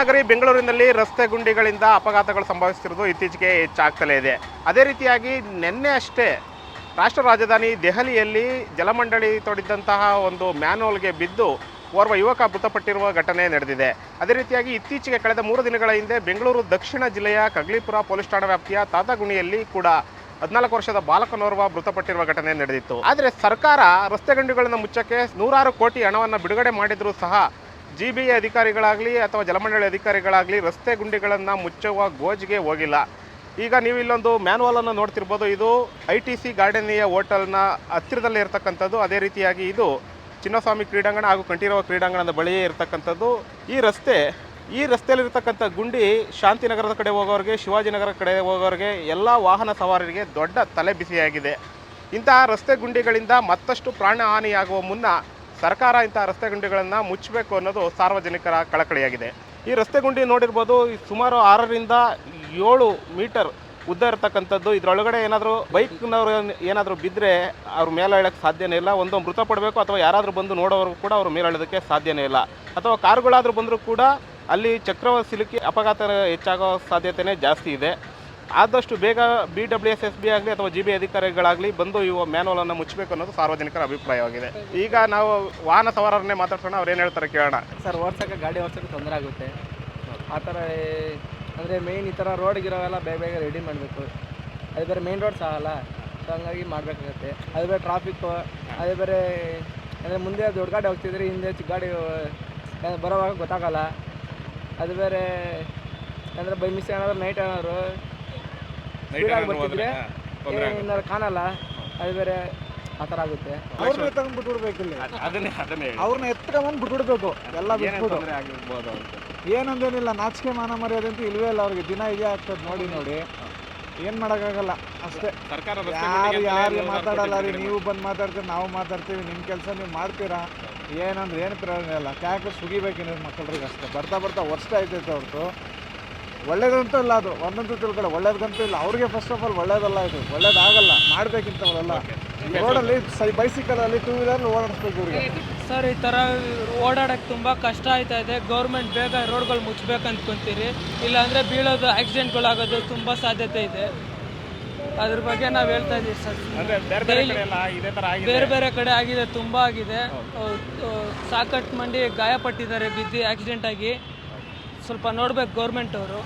ನಗರಿ ಬೆಂಗಳೂರಿನಲ್ಲಿ ರಸ್ತೆ ಗುಂಡಿಗಳಿಂದ ಅಪಘಾತಗಳು ಸಂಭವಿಸ್ತಿರೋದು ಇತ್ತೀಚೆಗೆ ಹೆಚ್ಚಾಗ್ತಲೇ ಇದೆ. ಅದೇ ರೀತಿಯಾಗಿ ನಿನ್ನೆ ಅಷ್ಟೇ ರಾಷ್ಟ್ರ ರಾಜಧಾನಿ ದೆಹಲಿಯಲ್ಲಿ ಜಲಮಂಡಳಿ ತೊಡಿದ್ದಂತಹ ಒಂದು ಮ್ಯಾನ್ಹೋಲ್ಗೆ ಬಿದ್ದು ಓರ್ವ ಯುವಕ ಮೃತಪಟ್ಟಿರುವ ಘಟನೆ ನಡೆದಿದೆ. ಅದೇ ರೀತಿಯಾಗಿ ಇತ್ತೀಚೆಗೆ ಕಳೆದ ಮೂರು ದಿನಗಳ ಹಿಂದೆ ಬೆಂಗಳೂರು ದಕ್ಷಿಣ ಜಿಲ್ಲೆಯ ಕಗ್ಲಿಪುರ ಪೊಲೀಸ್ ಠಾಣಾ ವ್ಯಾಪ್ತಿಯ ತಾತಗುಣಿಯಲ್ಲಿ ಕೂಡ ಹದಿನಾಲ್ಕು ವರ್ಷದ ಬಾಲಕನೋರ್ವ ಮೃತಪಟ್ಟಿರುವ ಘಟನೆ ನಡೆದಿತ್ತು. ಆದರೆ ಸರ್ಕಾರ ರಸ್ತೆ ಗುಂಡಿಗಳನ್ನು ಮುಚ್ಚಕ್ಕೆ ನೂರಾರು ಕೋಟಿ ಹಣವನ್ನು ಬಿಡುಗಡೆ ಮಾಡಿದರೂ ಸಹ ಜಿ ಬಿ ಅಧಿಕಾರಿಗಳಾಗಲಿ ಅಥವಾ ಜಲಮಂಡಳಿ ಅಧಿಕಾರಿಗಳಾಗಲಿ ರಸ್ತೆ ಗುಂಡಿಗಳನ್ನು ಮುಚ್ಚುವ ಗೋಜಿಗೆ ಹೋಗಿಲ್ಲ. ಈಗ ನೀವು ಇಲ್ಲೊಂದು ಮ್ಯಾನ್ವಾಲನ್ನು ನೋಡ್ತಿರ್ಬೋದು. ಇದು ಐ ಟಿ ಸಿ ಗಾರ್ಡನಿಯ ಹೋಟೆಲ್ನ ಹತ್ತಿರದಲ್ಲೇ ಇರತಕ್ಕಂಥದ್ದು. ಅದೇ ರೀತಿಯಾಗಿ ಇದು ಚಿನ್ನಸ್ವಾಮಿ ಕ್ರೀಡಾಂಗಣ ಹಾಗೂ ಕಂಠೀರವ ಕ್ರೀಡಾಂಗಣದ ಬಳಿಯೇ ಇರತಕ್ಕಂಥದ್ದು. ಈ ರಸ್ತೆ, ಈ ರಸ್ತೆಯಲ್ಲಿರ್ತಕ್ಕಂಥ ಗುಂಡಿ ಶಾಂತಿನಗರದ ಕಡೆ ಹೋಗೋರಿಗೆ, ಶಿವಾಜಿನಗರ ಕಡೆ ಹೋಗೋರಿಗೆ, ಎಲ್ಲ ವಾಹನ ಸವಾರರಿಗೆ ದೊಡ್ಡ ತಲೆ ಬಿಸಿಯಾಗಿದೆ ಇಂತಹ ರಸ್ತೆ ಗುಂಡಿಗಳಿಂದ ಮತ್ತಷ್ಟು ಪ್ರಾಣ ಹಾನಿಯಾಗುವ ಮುನ್ನ ಸರ್ಕಾರ ಇಂಥ ರಸ್ತೆ ಗುಂಡಿಗಳನ್ನು ಮುಚ್ಚಬೇಕು ಅನ್ನೋದು ಸಾರ್ವಜನಿಕರ ಕಳಕಳಿಯಾಗಿದೆ. ಈ ರಸ್ತೆ ಗುಂಡಿ ನೋಡಿರ್ಬೋದು ಸುಮಾರು ಆರರಿಂದ ಏಳು ಮೀಟರ್ ಉದ್ದ ಇರತಕ್ಕಂಥದ್ದು. ಇದರೊಳಗಡೆ ಏನಾದರೂ ಬೈಕ್ನವರು ಏನಾದರೂ ಬಿದ್ದರೆ ಅವ್ರ ಮೇಲೆ ಸಾಧ್ಯನೇ ಇಲ್ಲ. ಒಂದು ಮೃತಪಡಬೇಕು ಅಥವಾ ಯಾರಾದರೂ ಬಂದು ನೋಡೋರು ಕೂಡ ಅವರು ಮೇಲೆ ಹೇಳೋದಕ್ಕೆ ಸಾಧ್ಯನೇ ಇಲ್ಲ. ಅಥವಾ ಕಾರುಗಳಾದರೂ ಬಂದರೂ ಕೂಡ ಅಲ್ಲಿ ಚಕ್ರವ ಸಿಲುಕಿ ಅಪಘಾತ ಹೆಚ್ಚಾಗೋ ಸಾಧ್ಯತೆಯೇ ಜಾಸ್ತಿ ಇದೆ. ಆದಷ್ಟು ಬೇಗ B W S S B ಆಗಲಿ ಅಥವಾ ಜಿ ಬಿ ಅಧಿಕಾರಿಗಳಾಗಲಿ ಬಂದು ಇವು ಅನ್ನು ಮುಚ್ಚಬೇಕು ಅನ್ನೋದು ಸಾರ್ವಜನಿಕರ ಅಭಿಪ್ರಾಯವಾಗಿದೆ ಈಗ ನಾವು ವಾಹನ ಸವಾರರನ್ನೇ ಮಾತಾಡ್ಸೋಣ, ಅವ್ರು ಏನು ಹೇಳ್ತಾರೆ ಕೇಳೋಣ. ಸರ್ ಓಡ್ಸೋಕ್ಕೆ ಗಾಡಿ ಓಡ್ಸೋಕ್ಕೆ ತೊಂದರೆ ಆಗುತ್ತೆ. ಆ ಥರ ಅಂದರೆ ಮೇಯ್ನ್ ಈ ಥರ ರೋಡ್ಗಿರೋವೆಲ್ಲ ಬೇಗ ಬೇಗ ರೆಡಿ ಮಾಡಬೇಕು. ಅದು ಬೇರೆ ಮೇಯ್ನ್ ರೋಡ್ಸ್ ಆಗಲ್ಲ ಸೊ ಹಂಗಾಗಿ ಮಾಡಬೇಕಾಗತ್ತೆ. ಅದು ಬೇರೆ ಟ್ರಾಫಿಕ್ಕು ಅದು ಬೇರೆ, ಅಂದರೆ ಮುಂದೆ ದೊಡ್ಡ ಗಾಡಿ ಹೋಗ್ತಿದ್ರೆ ಹಿಂದೆ ಚಿಕ್ಕ ಗಾಡಿ ಬರೋವಾಗ ಗೊತ್ತಾಗಲ್ಲ. ಅದು ಬೇರೆ, ಅಂದರೆ ಬೈ ಮಿಸ್ ಏನಾದ್ರು ನೈಟ್ ಏನಾದ್ರು ಸ್ಪೀಡಾಗಿ ಬರ್ತಿದ್ರೆ ಏನಾದ್ರು ಕಾಣಲ್ಲ. ಅದು ಬೇರೆ ಆ ಥರ ಆಗುತ್ತೆ. ಅವ್ರನ್ನ ಎತ್ತಕೊಂಡು ಬಿಟ್ಬಿಡ್ಬೇಕು ಇಲ್ಲಿ. ಅದನ್ನೇ ಅದನ್ನೇ. ಅವ್ರನ್ನ ಎತ್ಕೊಂಬಂದು ಬಿಟ್ಬಿಡ್ಬೇಕು. ಎಲ್ಲ ಆಗಿರ್ಬೋದು ಏನಂದೇನಿಲ್ಲ ನಾಚಿಕೆ ಮಾನ ಮರ್ಯಾದೆ ಅಂತ ಇಲ್ವೇ ಇಲ್ಲ ಅವ್ರಿಗೆ. ದಿನ ಇದೇ ಆಗ್ತದೆ ನೋಡಿ ನೋಡಿ. ಏನ್ ಮಾಡಕ್ಕಾಗಲ್ಲ ಅಷ್ಟೇ. ಯಾರು ಯಾರು ಮಾತಾಡಲ್ಲ ರೀ ನೀವು ಬಂದು ಮಾತಾಡ್ತೀವಿ ನಾವು ಮಾತಾಡ್ತೀವಿ ನಿಮ್ಮ ಕೆಲಸ ನೀವು ಮಾಡ್ತೀರಾ? ಏನಂದ್ರೆ ಏನು ಪ್ರಯೋಜನ ಇಲ್ಲ. ಸುಗಿಬೇಕು ನಿಮ್ಮ ಮಕ್ಕಳಿಗೆ ಅಷ್ಟೇ. ಬರ್ತಾ ಬರ್ತಾ ವರ್ಷ ಆಯ್ತೈತೆ ಹೊರತು ಒಳ್ಳೇದಂತೂ ಇಲ್ಲ ಅದು. ಒಂದಂತೂ ತಿಳ್ಕೊಳ್ಳಿ ಒಳ್ಳೇದಂತೂ ಇಲ್ಲ. ಅವ್ರಿಗೆ ಫಸ್ಟ್ ಆಫ್ ಆಲ್ ಒಳ್ಳೇದಲ್ಲ ಇದು. ಒಳ್ಳೇದಾಗಲ್ಲ. ಮಾಡ್ಬೇಕಿಂತವರೆಲ್ಲ. ರೋಡಲ್ಲಿ ಸೈ ಬೈಸಿಕಲಲ್ಲಿ ಟೂ ವೀಲರ್ ಓಡಾಡಿಸ್ಬೇಕು ಇವ್ರಿಗೆ. ಸರ್ ಈ ಥರ ಓಡಾಡೋಕ್ಕೆ ತುಂಬ ಕಷ್ಟ ಆಯ್ತಾ ಇದೆ. ಗೌರ್ಮೆಂಟ್ ಬೇಗ ರೋಡ್ಗಳು ಮುಚ್ಚಬೇಕು ಅಂದ್ಕೊಂತೀರಿ ಇಲ್ಲಾಂದರೆ ಬೀಳೋದು ಆಕ್ಸಿಡೆಂಟ್ಗಳಾಗೋದು ತುಂಬ ಸಾಧ್ಯತೆ ಇದೆ. ಅದ್ರ ಬಗ್ಗೆ ನಾವು ಹೇಳ್ತಾ ಇದ್ದೀವಿ ಸರ್. ಬೇರೆ ಬೇರೆ ಕಡೆ ಎಲ್ಲ ಇದೇ ತರ ಆಗಿದೆ. ಬೇರೆ ಬೇರೆ ಕಡೆ ಆಗಿದೆ ತುಂಬ ಆಗಿದೆ. ಸಾಕಷ್ಟು ಮಂದಿ ಗಾಯಪಟ್ಟಿದ್ದಾರೆ ಬಿದ್ದು ಆಕ್ಸಿಡೆಂಟ್ ಆಗಿ. ಸ್ವಲ್ಪ ನೋಡ್ಬೇಕು ಗೌರ್ಮೆಂಟ್ ಅವರು.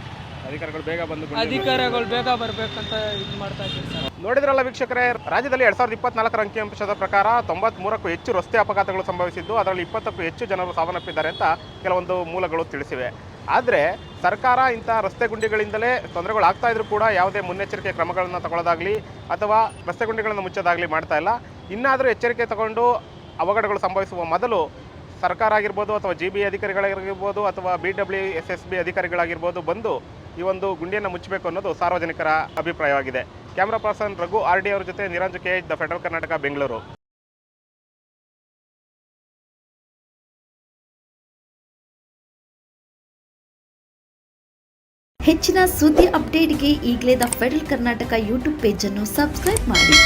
ಅಧಿಕಾರಿಗಳು ಬೇಗ ಬಂದು ಅಧಿಕಾರಿಗಳು ಬೇಗ ಬರ್ಬೇಕಂತ ಇದು ಮಾಡ್ತಾ ಇದ್ದೀವಿ ಸರ್. ನೋಡಿದ್ರಲ್ಲ ವೀಕ್ಷಕರೇ ರಾಜ್ಯದಲ್ಲಿ ಎರಡ್ ಸಾವಿರದ ಇಪ್ಪತ್ನಾಲ್ಕರ ಅಂಕಿಅಂಶದ ಪ್ರಕಾರ ತೊಂಬತ್ಮೂರಕ್ಕೂ ಹೆಚ್ಚು ರಸ್ತೆ ಅಪಘಾತಗಳು ಸಂಭವಿಸಿದ್ದು ಅದರಲ್ಲಿ ಇಪ್ಪತ್ತಕ್ಕೂ ಹೆಚ್ಚು ಜನರು ಸಾವನ್ನಪ್ಪಿದ್ದಾರೆ ಅಂತ ಕೆಲವೊಂದು ಮೂಲಗಳು ತಿಳಿಸಿವೆ. ಆದರೆ ಸರ್ಕಾರ ಇಂಥ ರಸ್ತೆ ಗುಂಡಿಗಳಿಂದಲೇ ತೊಂದರೆಗಳು ಆಗ್ತಾ ಇದ್ರೂ ಕೂಡ ಯಾವುದೇ ಮುನ್ನೆಚ್ಚರಿಕೆ ಕ್ರಮಗಳನ್ನು ತಗೊಳ್ಳೋದಾಗಲಿ ಅಥವಾ ರಸ್ತೆ ಗುಂಡಿಗಳನ್ನು ಮುಚ್ಚೋದಾಗಲಿ ಮಾಡ್ತಾ ಇಲ್ಲ. ಇನ್ನಾದರೂ ಎಚ್ಚರಿಕೆ ತಗೊಂಡು ಅವಘಡಗಳು ಸಂಭವಿಸುವ ಮೊದಲು ಸರ್ಕಾರ ಆಗಿರ್ಬೋದು ಅಥವಾ ಜಿ ಬಿ ಅಧಿಕಾರಿಗಳಾಗಿರ್ಬೋದು ಅಥವಾ B W S S B ಅಧಿಕಾರಿಗಳಾಗಿರ್ಬೋದು ಬಂದು ಈ ಒಂದು ಗುಂಡಿಯನ್ನು ಮುಚ್ಚಬೇಕು ಅನ್ನೋದು ಸಾರ್ವಜನಿಕರ ಅಭಿಪ್ರಾಯವಾಗಿದೆ. Camera person Raghu R D ಅವರ ಜೊತೆ Niranju K the Federal Karnataka Bengaluru ಹೆಚ್ಚಿನ ಸುದ್ದಿ ಅಪ್ಡೇಟ್ಗೆ ಈಗಲೇ ದ ಫೆಡರಲ್ ಕರ್ನಾಟಕ ಯೂಟ್ಯೂಬ್ ಪೇಜನ್ನು ಸಬ್ಸ್ಕ್ರೈಬ್ ಮಾಡಿ.